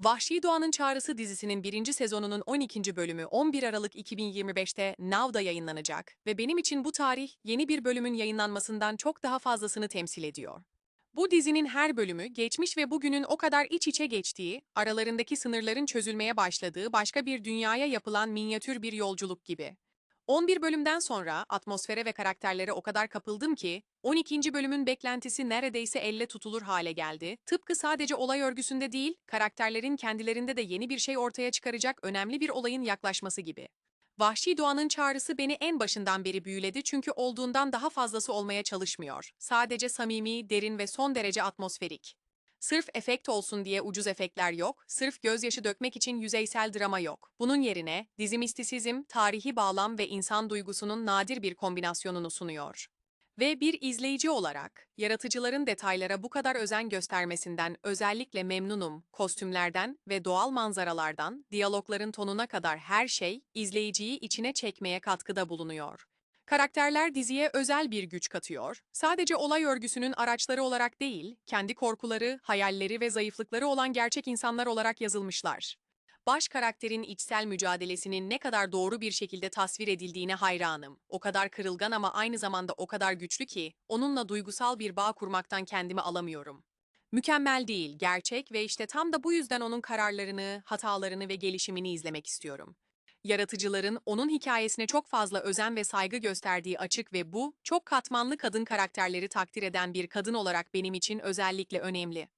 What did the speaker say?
Vahşi Doğanın Çağrısı dizisinin birinci sezonunun 12. bölümü 11 Aralık 2025'te Now'da yayınlanacak ve benim için bu tarih yeni bir bölümün yayınlanmasından çok daha fazlasını temsil ediyor. Bu dizinin her bölümü geçmiş ve bugünün o kadar iç içe geçtiği, aralarındaki sınırların çözülmeye başladığı başka bir dünyaya yapılan minyatür bir yolculuk gibi. 11 bölümden sonra atmosfere ve karakterlere o kadar kapıldım ki, 12. bölümün beklentisi neredeyse elle tutulur hale geldi. Tıpkı sadece olay örgüsünde değil, karakterlerin kendilerinde de yeni bir şey ortaya çıkaracak önemli bir olayın yaklaşması gibi. Vahşi Doğanın çağrısı beni en başından beri büyüledi çünkü olduğundan daha fazlası olmaya çalışmıyor. Sadece samimi, derin ve son derece atmosferik. Sırf efekt olsun diye ucuz efektler yok, sırf gözyaşı dökmek için yüzeysel drama yok. Bunun yerine dizi mistisizm, tarihi bağlam ve insan duygusunun nadir bir kombinasyonunu sunuyor. Ve bir izleyici olarak, yaratıcıların detaylara bu kadar özen göstermesinden özellikle memnunum. Kostümlerden ve doğal manzaralardan, diyalogların tonuna kadar her şey, izleyiciyi içine çekmeye katkıda bulunuyor. Karakterler diziye özel bir güç katıyor. Sadece olay örgüsünün araçları olarak değil, kendi korkuları, hayalleri ve zayıflıkları olan gerçek insanlar olarak yazılmışlar. Baş karakterin içsel mücadelesinin ne kadar doğru bir şekilde tasvir edildiğine hayranım. O kadar kırılgan ama aynı zamanda o kadar güçlü ki, onunla duygusal bir bağ kurmaktan kendimi alamıyorum. Mükemmel değil, gerçek ve işte tam da bu yüzden onun kararlarını, hatalarını ve gelişimini izlemek istiyorum. Yaratıcıların onun hikayesine çok fazla özen ve saygı gösterdiği açık ve bu, çok katmanlı kadın karakterleri takdir eden bir kadın olarak benim için özellikle önemli.